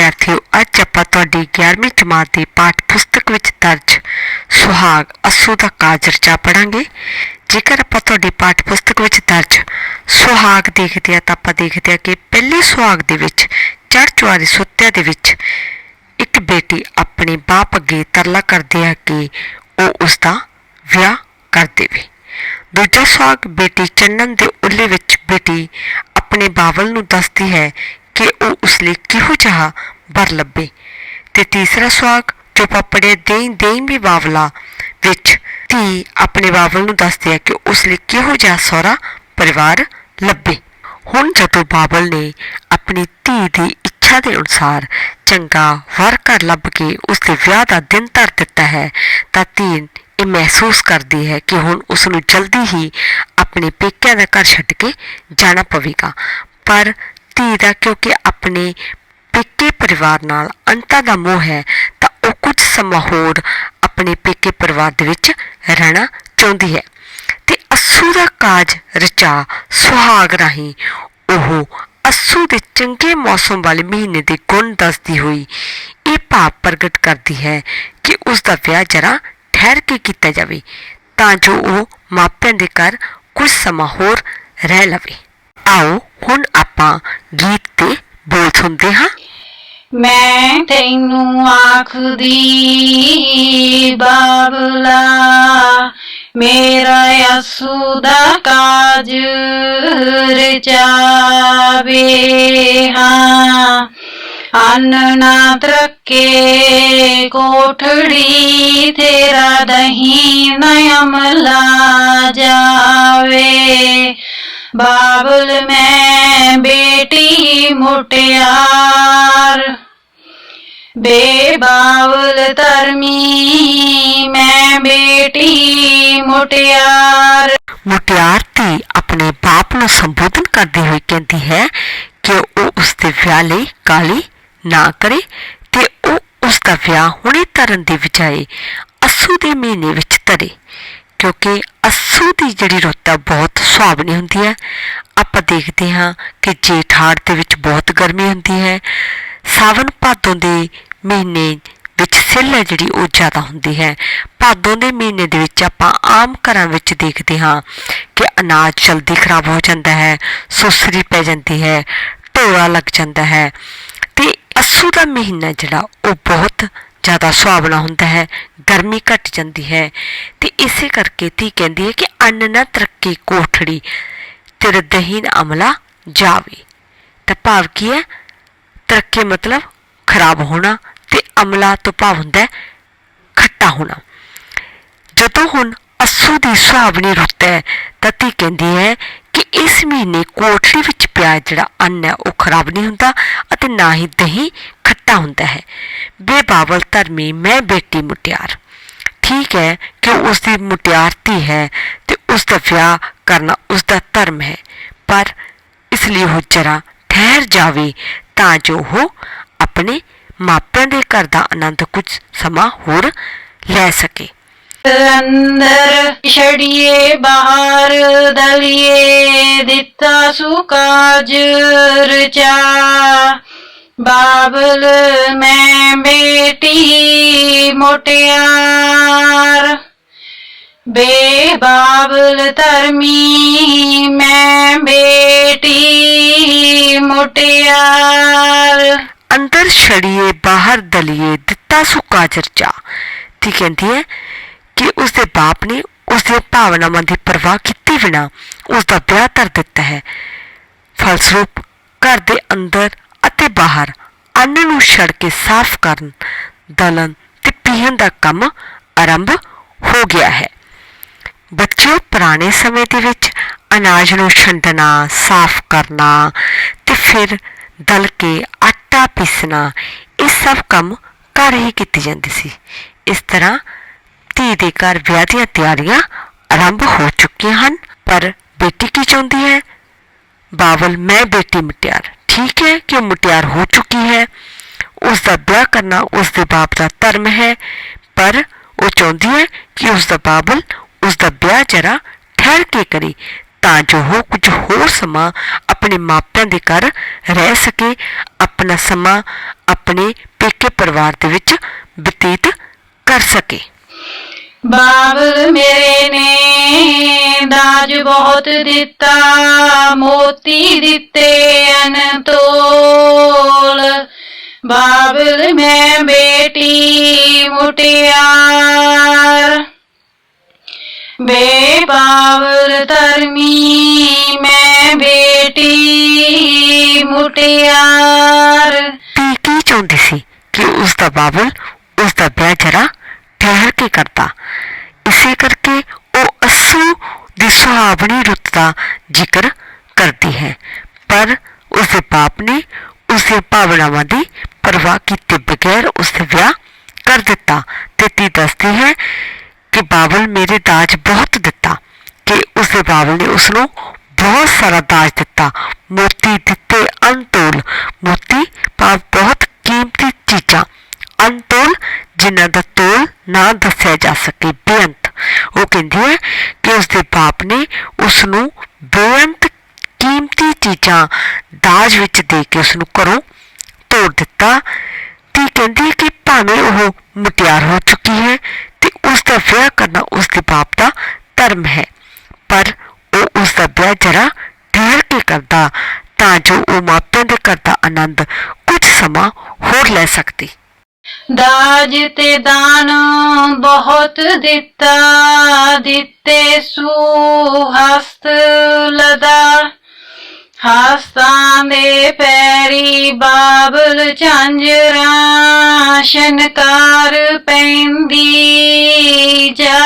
ਵਿਦਿਆਰਥੀਓ, ਅੱਜ ਆਪਾਂ ਤੁਹਾਡੀ 11ਵੀਂ ਜਮਾਤ ਦੀ ਪਾਠ ਪੁਸਤਕ ਵਿੱਚ ਦਰਜ ਸੁਹਾਗ ਅਸੂ ਦਾ ਕਾਜ ਰਚਾ ਪੜਾਂਗੇ ਜੇਕਰ ਆਪਾਂ ਤੁਹਾਡੀ ਪਾਠ ਪੁਸਤਕ ਵਿੱਚ ਦਰਜ ਸੁਹਾਗ ਦੇਖਦੇ ਆ ਤਾਂ ਆਪਾਂ ਦੇਖਦੇ ਆ ਕਿ ਪਹਿਲੇ ਸੁਹਾਗ ਦੇ ਵਿੱਚ ਚੜ ਚੁਆਰੇ ਸੁੱਤਿਆਂ ਦੇ ਵਿੱਚ ਇੱਕ ਬੇਟੀ ਆਪਣੇ ਬਾਪ ਅੱਗੇ ਤਰਲਾ ਕਰਦੀ ਆ ਕਿ ਉਹ ਉਸ ਦਾ ਵਿਆਹ ਕਰ ਦੇਵੇ। ਦੂਜਾ ਸੁਹਾਗ ਬੇਟੀ ਚੰਨਨ ਦੇ ਉੱਲੇ ਵਿੱਚ ਬੇਟੀ ਆਪਣੇ ਬਾਵਲ ਨੂੰ ਦੱਸਦੀ ਹੈ ਕਿ ਉਹ ਉਸ ਲਈ ਕਿਹੋ ਜਿਹਾ ਵਰ ਲੱਭੇ? ਤੇ ਤੀਸਰਾ ਸੁਹਾਗ ਜੋ ਪਪੜੇ ਦੇਈ ਦੇਈ ਵੀ ਬਾਵਲਾ ਵਿੱਚ, ਧੀ ਆਪਣੇ ਬਾਵਲ ਨੂੰ ਦੱਸਦੀ ਹੈ ਕਿ ਉਸ ਲਈ ਕਿਹੋ ਜਿਹਾ ਸਹੁਰਾ ਪਰਿਵਾਰ ਲੱਭੇ। ਹੁਣ ਜਦੋਂ ਬਾਬਲ ਨੇ ਆਪਣੀ ਧੀ ਦੀ ਇੱਛਾ ਦੇ ਅਨੁਸਾਰ ਚੰਗਾ ਵਰ ਘਰ ਲੱਭ ਕੇ ਉਸ ਦੇ ਵਿਆਹ ਦਾ ਦਿਨ ਧਰ ਦਿੱਤਾ ਹੈ, ਤਾਂ ਧੀ ਇਹ ਮਹਿਸੂਸ ਕਰਦੀ ਹੈ ਕਿ ਹੁਣ ਉਸ ਨੂੰ ਜਲਦੀ ਹੀ ਆਪਣੇ ਪੇਕਿਆਂ ਦਾ ਘਰ ਛੱਡ ਕੇ ਜਾਣਾ ਪਵੇਗਾ। ਪਰ ਧੀ ਦਾ ਕਿਉਂਕਿ ਆਪਣੇ ਪੇਕੇ ਪਰਿਵਾਰ ਨਾਲ ਅੰਤਾਂ ਦਾ ਮੋਹ ਹੈ, ਤਾਂ ਉਹ ਕੁਝ ਸਮਾਂ ਹੋਰ ਆਪਣੇ ਪੇਕੇ ਪਰਿਵਾਰ ਦੇ ਵਿੱਚ ਰਹਿਣਾ ਚਾਹੁੰਦੀ ਹੈ। ਤੇ ਅਸੂ ਦਾ ਕਾਜ ਰਚਾ ਸੁਹਾਗ ਰਾਹੀਂ ਉਹ ਅਸੂ ਦੇ ਚੰਗੇ ਮੌਸਮ ਵਾਲੇ ਮਹੀਨੇ ਦੇ ਗੁਣ ਦੱਸਦੀ ਹੋਈ ਇਹ ਭਾਵ ਪ੍ਰਗਟ ਕਰਦੀ ਹੈ ਕਿ ਉਸ ਦਾ ਵਿਆਹ ਜਰਾ ਠਹਿਰ ਕੇ ਕੀਤਾ ਜਾਵੇ, ਤਾਂ ਜੋ ਉਹ ਮਾਪਿਆਂ ਦੇ ਘਰ ਕੁਝ ਸਮਾਂ ਹੋਰ ਰਹਿ ਲਵੇ। ਆਓ ਹੁਣ ਆਪਾਂ ਗੀਤ ਤੇ ਬੋਲ ਸੁਣਦੇ ਹਾਂ। ਮੈਂ ਤੈਨੂੰ ਆਖਦੀ, ਬਾਬਲਾ, ਮੇਰਾ ਅਸੂ ਦਾ ਕਾਜ ਰਚਾਵੇ ਹਾਂ। ਅੰਨ ਨਾ ਤਰਕੇ, ਕੋਠੜੀ ਤੇਰਾ ਦਹੀਂ ਨ ਅਮਲਾ ਜਾਵੇ। ਬਾਬਲ ਮੈਂ ਬੇਟੀ ਮੁਟਿਆਰ। ਬੇ ਧਰਮੀ ਮੈਂ ਬੇਟੀ ਮੁਟਿਆਰ। ਮੁਟਿਆਰ ਧੀ ਆਪਣੇ ਬਾਪ ਨੂੰ ਸੰਬੋਧਨ ਕਰਦੀ ਹੋਈ ਕਹਿੰਦੀ ਹੈ ਕਿ ਉਹ ਉਸ ਦੇ ਵਿਆਹ ਲਈ ਕਾਲੀ ਨਾ ਕਰੇ ਤੇ ਉਹ ਉਸ ਦਾ ਵਿਆਹ ਹੁਣੇ ਕਰਨ ਦੀ ਬਜਾਏ ਅਸੂ ਦੇ ਮਹੀਨੇ ਵਿੱਚ ਧਰੇ ਕਿਉਂਕਿ ਅਸੂ ਦੀ ਜਿਹੜੀ ਰੁੱਤ ਆ, ਬਹੁਤ ਸੁਹਾਵਣੀ ਹੁੰਦੀ ਹੈ। ਆਪਾਂ ਦੇਖਦੇ ਹਾਂ ਕਿ ਜੇਠ ਹਾੜ ਦੇ ਵਿੱਚ ਬਹੁਤ ਗਰਮੀ ਹੁੰਦੀ ਹੈ। ਸਾਵਣ ਭਾਦੋਂ ਦੇ ਮਹੀਨੇ ਵਿੱਚ ਸਿੱਲ ਹੈ ਜਿਹੜੀ, ਉਹ ਜ਼ਿਆਦਾ ਹੁੰਦੀ ਹੈ। ਭਾਦੋਂ ਦੇ ਮਹੀਨੇ ਦੇ ਵਿੱਚ ਆਪਾਂ ਆਮ ਘਰਾਂ ਵਿੱਚ ਦੇਖਦੇ ਹਾਂ ਕਿ ਅਨਾਜ ਜਲਦੀ ਖਰਾਬ ਹੋ ਜਾਂਦਾ ਹੈ, ਸੁਸਰੀ ਪੈ ਜਾਂਦੀ ਹੈ, ਢੋਆ ਲੱਗ ਜਾਂਦਾ ਹੈ। ਤੇ ਅਸੂ ਦਾ ਮਹੀਨਾ ਜਿਹੜਾ, ਉਹ ਬਹੁਤ ਜ਼ਿਆਦਾ ਸੁਹਾਵਣਾ ਹੁੰਦਾ ਹੈ, ਗਰਮੀ ਘਟ ਜਾਂਦੀ ਹੈ। ਤੇ ਇਸੇ ਕਰਕੇ ਧੀ ਕਹਿੰਦੀ ਹੈ ਕਿ ਅੰਨ ਨਾ ਤਰੱਕੀ ਕੋਠੜੀ, ਤੇਰੇ ਦਹੀਨ ਅਮਲਾ ਜਾਵੇ। ਤਾਂ ਭਾਵ ਕੀ ਹੈ? ਤਰੱਕੀ ਮਤਲਬ ਖਰਾਬ ਹੋਣਾ ਤੇ ਅਮਲਾ ਤੋਂ ਭਾਵ ਹੁੰਦਾ ਖੱਟਾ ਹੋਣਾ। ਜਦੋਂ ਹੁਣ ਅਸੂ ਦੀ ਸੁਹਾਵਣੀ ਰੁੱਤ ਹੈ ਤਾਂ ਧੀ ਕਹਿੰਦੀ ਹੈ ਕਿ ਇਸ ਮਹੀਨੇ ਕੋਠੜੀ ਵਿੱਚ ਪਿਆ ਜਿਹੜਾ ਅੰਨ ਹੈ, ਉਹ ਖਰਾਬ ਨਹੀਂ ਹੁੰਦਾ ਅਤੇ ਨਾ ਹੀ ਦਹੀਂ ਖੱਟਾ ਹੁੰਦਾ ਹੈ। ਬੇਬਾਵਲ ਧਰਮੀ ਮੈਂ ਬੇਟੀ ਮੁਟਿਆਰ। ਠੀਕ ਹੈ ਕਿ ਉਸ ਦੀ ਮੁਟਿਆਰ ਹੈ ਤੇ ਉਸ ਦਾ ਵਿਆਹ ਕਰਨਾ ਉਸ ਦਾ ਧਰਮ ਹੈ। ਪਰ ਇਸ ਲਈ ਉਹ ਜਰਾ ਠਹਿਰ ਜਾਵੇ ਤਾਂ ਜੋ ਉਹ ਆਪਣੇ ਮਾਪਿਆਂ ਦੇ ਘਰ ਦਾ ਆਨੰਦ ਕੁਝ ਸਮਾਂ ਹੋਰ ਲੈ ਸਕੇ। ਅੰਦਰ ਛੜੀਏ ਬਾਹਰ ਦਲੀਏ, ਦਿੱਤਾ ਸੁਕਾਜ ਰਚਾ ਬਾਬਲ ਮੈਂ ਬੇਟੀ ਮੋਟਿਆਰ। ਬੇ ਬਾਬਲ ਧਰਮੀ ਮੈਂ ਬੇਟੀ ਮੋਟਿਆਰ। ਅੰਦਰ ਛੜੀਏ, ਬਾਹਰ ਦਲੀਏ, ਦਿੱਤਾ ਸੁੱਕਾ ਚਰਚਾ ਤੇ ਕਹਿੰਦੀ ਹੈ ਕਿ ਉਸਦੇ ਬਾਪ ਨੇ ਉਸ ਭਾਵਨਾਵਾਂ ਦੀ ਪਰਵਾਹ ਕੀਤੇ ਬਿਨਾ ਉਸ ਦਾ ਵਿਆਹ ਕਰ ਦਿੱਤਾ ਹੈ। ਫਲਸਰੂਪ ਘਰ ਦੇ ਅੰਦਰ ਅਤੇ ਬਾਹਰ ਅੰਨ ਨੂੰ ਛੜ ਕੇ ਸਾਫ਼ ਕਰਨ, ਦਲਨ ਤੇ ਪੀਹਣ ਦਾ ਕੰਮ ਆਰੰਭ ਹੋ ਗਿਆ ਹੈ। ਬੱਚਿਓ, ਪੁਰਾਣੇ ਸਮੇਂ ਦੇ ਵਿੱਚ ਅਨਾਜ ਨੂੰ ਛੰਡਣਾ, ਸਾਫ਼ ਕਰਨਾ ਤੇ ਫਿਰ ਦਲ ਕੇ ਆਟਾ ਪੀਸਣਾ, ਇਹ ਸਭ ਕੰਮ ਘਰ ਹੀ ਕੀਤੀ ਜਾਂਦੀ ਸੀ। ਇਸ ਤਰ੍ਹਾਂ ਧੀ ਦੇ ਘਰ ਵਿਆਹ ਦੀਆਂ ਤਿਆਰੀਆਂ ਆਰੰਭ ਹੋ ਚੁੱਕੀਆਂ ਹਨ। ਪਰ ਬੇਟੀ ਕੀ ਚਾਹੁੰਦੀ ਹੈ? ਬਾਵਲ, ਮੈਂ ਬੇਟੀ ਮੁਟਿਆਰ। ਠੀਕ ਹੈ ਕਿ ਮੁਟਿਆਰ ਹੋ ਚੁੱਕੀ ਹੈ। ਉਸ ਦਾ ਵਿਆਹ ਕਰਨਾ ਉਸ ਦੇ ਬਾਪ ਦਾ ਧਰਮ ਹੈ। ਪਰ ਉਹ ਚਾਹੁੰਦੀ ਹੈ ਕਿ ਉਸ ਦਾ ਬਾਬਲ ਉਸ ਦਾ ਵਿਆਹ ਜਰਾ ਠਹਿਰ ਕੇ ਕਰੇ ਤਾਂ ਜੋ ਉਹ ਕੁਝ ਹੋਰ ਸਮਾਂ ਆਪਣੇ ਮਾਪਿਆਂ ਦੇ ਘਰ ਰਹਿ ਸਕੇ, ਆਪਣਾ ਸਮਾਂ ਆਪਣੇ ਪੇਕੇ ਪਰਿਵਾਰ ਦੇ ਵਿੱਚ ਬਤੀਤ ਕਰ ਸਕੇ। ਬਾਬਲ ਮੇਰੇ ਨੇ ਦਾਜ ਬਹੁਤ ਦਿੱਤਾ, ਮੋਤੀ ਦਿੱਤੇ ਅਨਤੋਲ। ਬਾਬਲ ਮੈਂ ਬੇਟੀ ਮੁਟਿਆਰ। ਬੇ ਧਰਮੀ, ਮੈਂ ਬੇਟੀ ਮੁਟਿਆਰ। ਧੀ ਕੀ ਚਾਹੁੰਦੀ ਸੀ ਕਿ ਉਸ ਦਾ ਬਾਬਲ ਉਸ ਦਾ ਵਿਆਹ ਜਰਾ ਠਹਿਰ ਕੇ ਕਰਦਾ? ਇਸੇ ਕਰਕੇ ਉਹ ਅਸੂ ਦੀ ਸੁਹਾਵਣੀ ਰੁੱਤ ਦਾ ਜ਼ਿਕਰ ਕਰਦੀ ਹੈ। ਪਰ ਉਸ ਦੇ ਬਾਪ ਨੇ ਉਸ ਦੀਆਂ ਭਾਵਨਾਵਾਂ ਦੀ ਪਰਵਾਹ ਕੀਤੇ ਬਗੈਰ ਉਸ ਦੇ ਵਿਆਹ ਕਰ ਦਿੱਤਾ ਤੇ ਤੀ ਦੱਸਦੀ ਹੈ ਕਿ ਬਾਬਲ ਮੇਰੇ ਦਾਜ ਬਹੁਤ ਦਿੱਤਾ ਕਿ ਉਸ ਦੇ ਬਾਬਲ ਨੇ ਉਸ ਨੂੰ ਬਹੁਤ ਸਾਰਾ ਦਾਜ ਦਿੱਤਾ। ਮੋਤੀ ਦਿੱਤੇ ਅਨਤੋਲ। ਮੋਤੀ ਭਾਵ ਬਹੁਤ ਕੀਮਤੀ ਚੀਜ਼ਾਂ। ਅਨਤੋਲ ਜਿਨ੍ਹਾਂ ਦਾ ਤੋਲ ਨਾ ਦੱਸਿਆ ਜਾ ਸਕੇ ਬੇਅੰਤ। ਉਹ ਕਹਿੰਦੀ ਹੈ ਕਿ ਉਸ ਦੇ ਬਾਪ ਨੇ ਉਸ ਨੂੰ ਬੇਅੰਤ ਕੀਮਤੀ ਚੀਜ਼ਾਂ ਦਾਜ ਵਿੱਚ ਦੇ ਕੇ ਉਸ ਨੂੰ ਘਰੋਂ ਤੋੜ ਦਿੱਤਾ। ਤੇ ਕਹਿੰਦੀ ਹੈ ਕਿ ਭਾਵੇਂ ਉਹ ਮੁਟਿਆਰ ਹੋ ਚੁੱਕੀ ਹੈ ਤੇ ਉਸ ਦਾ ਵਿਆਹ ਕਰਨਾ ਉਸ ਦੇ ਬਾਪ ਦਾ ਧਰਮ ਹੈ, ਪਰ ਉਹ ਉਸ ਦਾ ਵਿਆਹ ਜਰਾ ਠਹਿਰ ਕੇ ਕਰਦਾ ਤਾਂ ਜੋ ਉਹ ਮਾਪਿਆਂ ਦੇ ਘਰ ਦਾ ਆਨੰਦ ਕੁਝ ਸਮਾਂ ਹੋਰ ਲੈ ਸਕਦੀ। ਦਾਜ ਤੇ ਦਾਨ ਬਹੁਤ ਦਿੱਤਾ, ਦਿੱਤੇ ਸੂ ਹਸਤ ਲਦਾ। ਹਸਤਾਂ ਦੇ ਪੈਰੀ ਬਾਬਲ ਝਾਂਜਰਾਂ ਸ਼ਨਕਾਰ ਪੈਂਦੀ ਜਾ।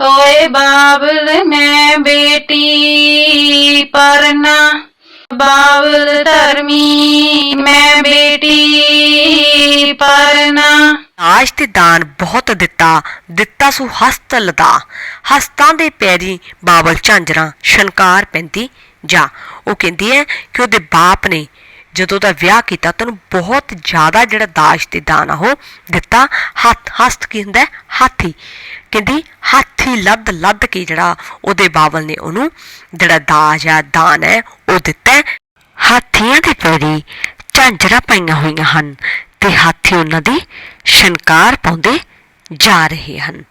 ਓਏ ਬਾਬਲ, ਮੈਂ ਬੇਟੀ ਪਰਨਾ ਬਾਬਲ ਧਰਮੀ, ਮੈਂ ਬੇਟੀ ਪਰਨਾ। ਆਜ ਤੇ ਦਾਨ ਬਹੁਤ ਦਿੱਤਾ ਦਿੱਤਾ ਸੁ ਹਸਤ ਲਦਾ। ਹਸਤਾਂ ਦੇ ਪੈਰੀ ਬਾਬਲ ਝਾਂਜਰਾ ਸ਼ਨਕਾਰ ਪੈਂਦੀ ਜਾ। ਉਹ ਕਹਿੰਦੀ ਹੈ ਕਿ ਉਹਦੇ ਬਾਪ ਨੇ ਜਦੋਂ ਦਾ ਵਿਆਹ ਕੀਤਾ, ਤੈਨੂੰ ਬਹੁਤ ਜ਼ਿਆਦਾ ਜਿਹੜਾ ਦਾਜ ਤੇ ਦਾਨ ਆ, ਉਹ ਦਿੱਤਾ। ਹੱਥ ਹਸਤ ਕੀ ਹੁੰਦਾ ਹਾਥੀ। ਕਹਿੰਦੀ, ਹਾਥੀ ਲੱਦ ਲੱਦ ਕੇ ਜਿਹੜਾ ਉਹਦੇ ਬਾਬਲ ਨੇ ਉਹਨੂੰ ਜਿਹੜਾ ਦਾਜ ਆ, ਦਾਨ ਹੈ, ਉਹ ਦਿੱਤਾ ਹਾਥੀਆਂ ਦੇ ਪੈਰੀ ਝਾਂਜਰਾਂ ਪਾਈਆਂ ਹੋਈਆਂ ਹਨ ਤੇ ਹਾਥੀ ਉਹਨਾਂ ਦੀ ਸ਼ਨਕਾਰ ਪਾਉਂਦੇ ਜਾ ਰਹੇ ਹਨ।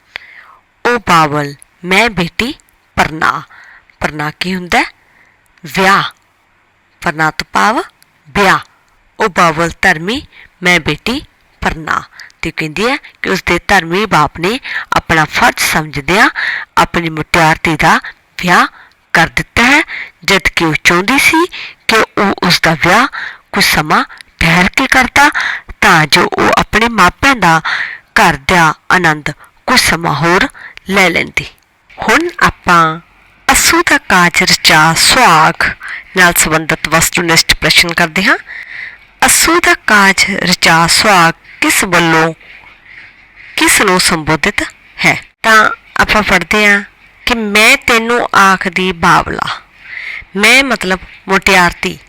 ਉਹ ਬਾਵਲ, ਮੈਂ ਬੇਟੀ ਪਰਨਾ। ਪਰਨਾ ਕੀ ਹੁੰਦਾ ਵਿਆਹ। ਪਰਨਾ ਤੋਂ ਭਾਵ ਵਿਆਹ ਉਹ ਬਾਵਲ ਧਰਮੀ, ਮੈਂ ਬੇਟੀ ਪਰਨਾ। ਤੇ ਕਹਿੰਦੀ ਹੈ ਕਿ ਉਸ ਦੇ ਧਰਮੀ ਬਾਪ ਨੇ ਆਪਣਾ ਫਰਜ਼ ਸਮਝਦਿਆਂ ਆਪਣੀ ਮੁਟਿਆਰਤੀ ਦਾ ਵਿਆਹ ਕਰ ਦਿੱਤਾ ਹੈ ਜਦ ਕਿ ਉਹ ਚਾਹੁੰਦੀ ਸੀ ਕਿ ਉਹ ਉਸ ਦਾ ਵਿਆਹ ਕੁਝ ਸਮਾਂ ਠਹਿਰ ਕੇ ਕਰਦਾ, ਤਾਂ ਜੋ ਉਹ ਆਪਣੇ ਮਾਪਿਆਂ ਦਾ ਘਰ ਦਾ ਆਨੰਦ ਕੁਝ ਸਮਾਂ ਹੋਰ ਲੈ ਲੈਂਦੀ। ਹੁਣ ਆਪਾਂ ਅਸੂ ਦਾ ਕਾਜ ਰਚਾ ਸੁਆਗ ਨਾਲ ਸੰਬੰਧਿਤ ਵਸਤੂਨਿਸ਼ਟ ਪ੍ਰਸ਼ਨ ਕਰਦੇ ਹਾਂ। ਅਸੂ ਦਾ ਕਾਜ ਰਚਾ ਸੁਆਗ ਕਿਸ ਵੱਲੋਂ, ਕਿਸ ਨੂੰ ਸੰਬੋਧਿਤ ਹੈ? ਤਾਂ ਆਪਾਂ ਪੜ੍ਹਦੇ ਹਾਂ ਕਿ ਮੈਂ ਤੈਨੂੰ ਆਖਦੀ ਬਾਵਲਾ। ਮੈਂ ਮਤਲਬ ਮੁਟਿਆਰਤੀ।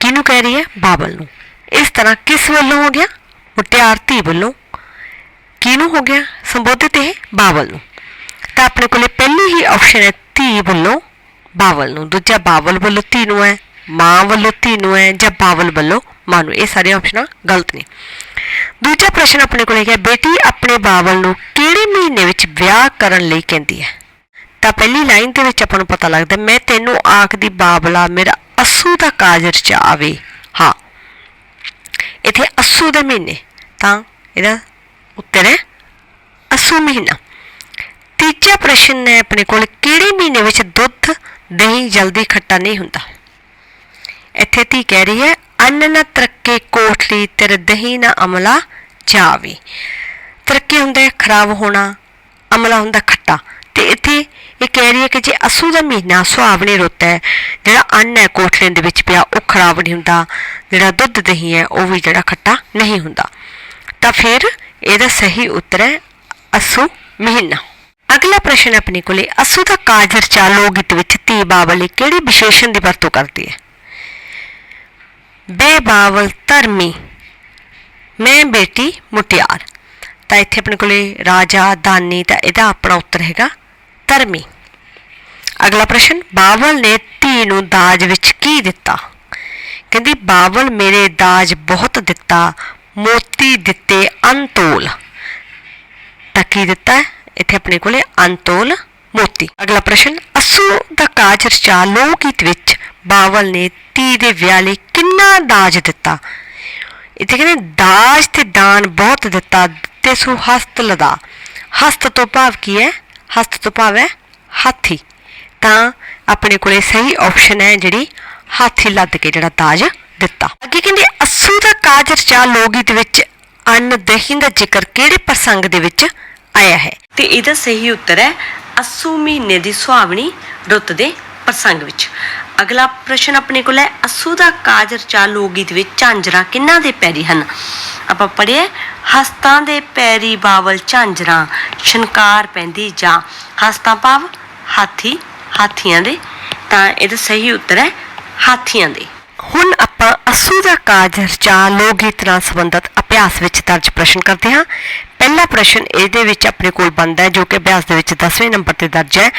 ਕਿਹਨੂੰ ਕਹਿ ਰਹੀ ਹੈ? ਬਾਬਲ ਨੂੰ। ਇਸ ਤਰ੍ਹਾਂ ਕਿਸ ਵੱਲੋਂ ਹੋ ਗਿਆ? ਮੁਟਿਆਰਤੀ ਵੱਲੋਂ। ਕਿਹਨੂੰ ਹੋ ਗਿਆ? ਸੰਬੋਧਿਤ ਇਹ ਬਾਬਲ ਨੂੰ। ਤਾਂ ਆਪਣੇ ਕੋਲੇ ਪਹਿਲੀ ਹੀ ਆਪਸ਼ਨ ਹੈ ਧੀ ਵੱਲੋਂ ਬਾਵਲ ਨੂੰ। ਦੂਜਾ ਬਾਵਲ ਵੱਲੋਂ ਧੀ ਨੂੰ ਹੈ, ਮਾਂ ਵੱਲੋਂ ਧੀ ਨੂੰ ਹੈ ਜਾਂ ਬਾਵਲ ਵੱਲੋਂ ਮਾਂ ਨੂੰ। ਇਹ ਸਾਰੀਆਂ ਆਪਸ਼ਨਾਂ ਗਲਤ ਨੇ। ਦੂਜਾ ਪ੍ਰਸ਼ਨ ਆਪਣੇ ਕੋਲ ਹੈ ਬੇਟੀ ਆਪਣੇ ਬਾਵਲ ਨੂੰ ਕਿਹੜੇ ਮਹੀਨੇ ਵਿੱਚ ਵਿਆਹ ਕਰਨ ਲਈ ਕਹਿੰਦੀ ਹੈ? ਤਾਂ ਪਹਿਲੀ ਲਾਈਨ ਦੇ ਵਿੱਚ ਆਪਾਂ ਨੂੰ ਪਤਾ ਲੱਗਦਾ, ਮੈਂ ਤੈਨੂੰ ਆਖਦੀ ਬਾਬਲਾ ਮੇਰਾ ਅਸੂ ਦਾ ਕਾਜਰ 'ਚ ਆਵੇ ਹਾਂ। ਇੱਥੇ ਅਸੂ ਦੇ ਮਹੀਨੇ, ਤਾਂ ਇਹਦਾ ਉੱਤਰ ਹੈ, ਅਸੂ ਮਹੀਨਾ। ਪ੍ਰਸ਼ਨ ਹੈ ਆਪਣੇ ਕੋਲ ਕਿਹੜੇ ਮਹੀਨੇ ਵਿੱਚ ਦੁੱਧ, ਦਹੀਂ, ਜਲਦੀ ਖੱਟਾ ਨਹੀਂ ਹੁੰਦਾ? ਇੱਥੇ ਤੀ ਕਹਿ ਰਹੀ ਹੈ, ਅੰਨ ਨਾ ਤਰੱਕੇ ਕੋਠਲੀ ਤੇਰੇ ਦਹੀਂ ਨਾ ਅਮਲਾ ਜਾਵੇ। ਤਰੱਕੇ ਹੁੰਦਾ ਖਰਾਬ ਹੋਣਾ, ਅਮਲਾ ਹੁੰਦਾ ਖੱਟਾ। ਤੇ ਇੱਥੇ ਇਹ ਕਹਿ ਰਹੀ ਹੈ ਕਿ ਜੇ ਅਸੂ ਦਾ ਮਹੀਨਾ ਸੁਹਾਵਣੀ ਰੁੱਤ ਹੈ ਜਿਹੜਾ ਅੰਨ ਹੈ ਕੋਠਲੇ ਦੇ ਵਿੱਚ ਪਿਆ, ਉਹ ਖਰਾਬ ਨਹੀਂ ਹੁੰਦਾ। ਜਿਹੜਾ ਦੁੱਧ, ਦਹੀਂ ਹੈ, ਉਹ ਵੀ ਜਿਹੜਾ ਖੱਟਾ ਨਹੀਂ ਹੁੰਦਾ। ਤਾਂ ਫਿਰ ਇਹਦਾ ਸਹੀ ਉੱਤਰ ਹੈ ਅਸੂ ਮਹੀਨਾ। ਅਗਲਾ ਪ੍ਰਸ਼ਨ ਆਪਣੇ ਕੋਲੇ, ਅਸੂ ਦਾ ਕਾਜਰ ਚਾਲੋ ਲੋਕ ਗੀਤ ਵਿੱਚ ਧੀ ਬਾਵਲ ਲਈ ਕਿਹੜੇ ਵਿਸ਼ੇਸ਼ਣ ਦੀ ਵਰਤੋਂ ਕਰਦੀ ਹੈ? ਬੇਬਾਵਲ ਧਰਮੀ, ਮੈਂ ਬੇਟੀ ਮੁਟਿਆਰ। ਤਾਂ ਇੱਥੇ ਆਪਣੇ ਕੋਲੇ ਰਾਜਾ, ਦਾਨੀ, ਤਾਂ ਇਹਦਾ ਆਪਣਾ ਉੱਤਰ ਹੈਗਾ, ਧਰਮੀ। ਅਗਲਾ ਪ੍ਰਸ਼ਨ, ਬਾਵਲ ਨੇ ਧੀ ਨੂੰ ਦਾਜ ਵਿੱਚ ਕੀ ਦਿੱਤਾ? ਕਹਿੰਦੀ, ਬਾਵਲ ਮੇਰੇ ਦਾਜ ਬਹੁਤ ਦਿੱਤਾ, ਮੋਤੀ ਦਿੱਤੇ ਅੰਤੋਲ ਤਾਂ ਕੀ ਦਿੱਤਾ? ਇੱਥੇ ਆਪਣੇ ਕੋਲੇ ਅੰਤੋਲ ਮੋਤੀ। ਅਗਲਾ ਪ੍ਰਸ਼ਨ, ਅਸੂ ਦਾ ਕਾਜ ਰਚਾ ਲੋਕ ਗੀਤ ਵਿੱਚ, ਬਾਵਲ ਨੇ ਧੀ ਦੇ ਵਿਆਹ ਲਈ ਕਿੰਨਾ ਦਾਜ ਦਿੱਤਾ? ਇੱਥੇ ਕਹਿੰਦੇ, ਦਾਜ ਤੇ ਦਾਨ ਬਹੁਤ ਦਿੱਤਾ ਤੇ ਸੋ ਹਸਤ ਲਦਾ। ਹਸਤ ਤੋਂ ਭਾਵ ਕੀ ਹੈ? ਹਸਤ ਤੋਂ ਭਾਵ ਹੈ ਹਾਥੀ। ਤਾਂ ਆਪਣੇ ਕੋਲੇ ਸਹੀ ਆਪਸ਼ਨ ਹੈ ਜਿਹੜੀ ਹਾਥੀ ਲੱਦ ਕੇ ਜਿਹੜਾ ਦਾਜ ਦਿੱਤਾ। ਅੱਗੇ ਕਹਿੰਦੇ, ਅਸੂ ਦਾ ਕਾਜ ਰਚਾ ਲੋਕ ਗੀਤ ਵਿੱਚ ਅੰਨ ਦਹੀਂ ਦਾ ਜ਼ਿਕਰ ਕਿਹੜੇ ਪ੍ਰਸੰਗ ਦੇ ਵਿੱਚ ਆਇਆ ਹੈ। ਤੇ ਇਹਦਾ ਸਹੀ ਉੱਤਰ ਹੈ, ਅਸੂ ਮਹੀਨੇ ਦੀ ਸੁਹਾਵਣੀ ਰੁੱਤ ਦੇ ਪ੍ਰਸੰਗ ਵਿੱਚ। ਅਗਲਾ ਪ੍ਰਸ਼ਨ ਆਪਣੇ ਕੋਲ ਹੈ, ਅਸੂ ਦਾ ਕਾਜ ਰਚਾ ਲੋਕ ਵਿੱਚ ਝਾਂਜਰਾ ਕਿੰਨਾ ਦੇ ਪੈਰੀ ਹਨ? ਆਪਾਂ ਪੜ੍ਹਿਆ ਹਸਤਾਂ ਦੇ ਪੈਰੀ ਬਾਵਲ ਝਾਂਜਰਾ ਸ਼ਨਕਾਰ ਪੈਂਦੀ ਜਾਂ। ਹਸਤਾਂ ਭਾਵ ਹਾਥੀ, ਹਾਥੀਆਂ ਦੇ। ਤਾਂ ਇਹਦਾ ਸਹੀ ਉੱਤਰ ਹੈ, ਹਾਥੀਆਂ ਦੇ। ਹੁਣ ਆਪਾਂ ਅਸੂ ਦਾ ਕਾਜ ਰਚਾ ਲੋਕ ਗੀਤ ਨਾਲ ਸੰਬੰਧਿਤ ਅਭਿਆਸ ਵਿੱਚ ਦਰਜ ਪ੍ਰਸ਼ਨ ਕਰਦੇ ਹਾਂ। ਪਹਿਲਾ ਪ੍ਰਸ਼ਨ ਇਹਦੇ ਵਿੱਚ ਆਪਣੇ ਕੋਲ ਬਣਦਾ ਹੈ, ਜੋ ਕਿ ਅਭਿਆਸ ਦੇ ਵਿੱਚ 10ਵੇਂ ਨੰਬਰ ਤੇ ਦਰਜ ਹੈ।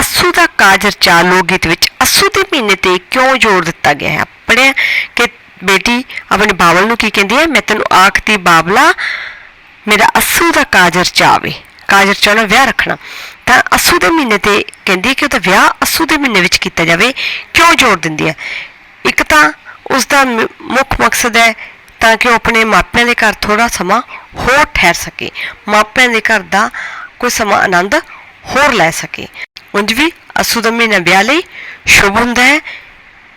ਅਸੂ ਦਾ ਕਾਜ ਰਚਾ ਲੋਕ ਗੀਤ ਵਿੱਚ ਅਸੂ ਦੇ ਮਹੀਨੇ ਤੇ ਕਿਉਂ ਜ਼ੋਰ ਦਿੱਤਾ ਗਿਆ ਹੈ? ਪੜਿਆ ਕਿ ਬੇਟੀ ਆਪਣੇ ਬਾਬਲ ਨੂੰ ਕੀ ਕਹਿੰਦੀ ਹੈ? ਮੈਂ ਤੈਨੂੰ ਆਖਤੀ ਬਾਬਲਾ, ਮੇਰਾ ਅਸੂ ਦਾ ਕਾਜ ਰਚਾਵੇ ਕਾਜ ਰਚਾਉਣਾ ਵਿਆਹ ਰੱਖਣਾ। ਤਾਂ ਅਸੂ ਦੇ ਮਹੀਨੇ ਤੇ ਕਹਿੰਦੀ ਕਿ ਉਹਦਾ ਵਿਆਹ ਅਸੂ ਦੇ ਮਹੀਨੇ ਵਿੱਚ ਕੀਤਾ ਜਾਵੇ। ਕਿਉਂ ਜ਼ੋਰ ਦਿੰਦੀ ਹੈ? ਇੱਕ ਤਾਂ ਉਸ ਦਾ ਮੁੱਖ ਮਕਸਦ ਹੈ ਤਾਂ ਕਿ ਉਹ ਆਪਣੇ ਮਾਪਿਆਂ ਦੇ ਘਰ ਥੋੜਾ ਸਮਾਂ ਹੋਰ ਠਹਿਰ ਸਕੇ। ਮਾਪਿਆਂ ਦੇ ਘਰ ਦਾ ਕੋਈ ਸਮਾਂ ਆਨੰਦ ਹੋਰ ਲੈ ਸਕੇ। ਉਂਝ ਵੀ ਅਸੂ ਦਾ ਮਹੀਨਾ ਵਿਆਹ ਲਈ ਸ਼ੁਭ ਹੁੰਦਾ ਹੈ।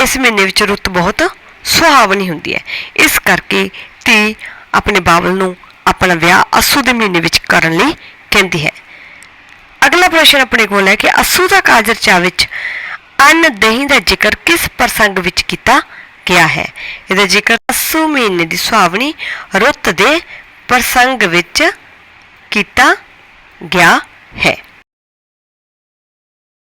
ਇਸ ਮਹੀਨੇ ਵਿੱਚ ਰੁੱਤ ਬਹੁਤ ਸੁਹਾਵਣੀ ਹੁੰਦੀ ਹੈ। ਇਸ ਕਰਕੇ ਧੀ ਆਪਣੇ ਬਾਬਲ ਨੂੰ ਆਪਣਾ ਵਿਆਹ ਅਸੂ ਦੇ ਮਹੀਨੇ ਵਿੱਚ ਕਰਨ ਲਈ ਕਹਿੰਦੀ ਹੈ। ਅਗਲਾ ਪ੍ਰਸ਼ਨ ਆਪਣੇ ਕੋਲ ਹੈ ਕਿ ਅਸੂ ਦਾ ਕਾਜਰ ਚਾ ਵਿੱਚ ਅੰਨ ਦਹੀਂ ਦਾ ਜ਼ਿਕਰ ਕਿਸ ਪ੍ਰਸੰਗ ਵਿੱਚ ਕੀਤਾ ਗਿਆ ਹੈ? ਇਹਦਾ ਜ਼ਿਕਰ ਅਸੂ ਮਹੀਨੇ ਦੀ ਸੁਹਾਵਣੀ ਰੁੱਤ ਦੇ ਪ੍ਰਸੰਗ ਵਿੱਚ ਕੀਤਾ ਗਿਆ ਹੈ।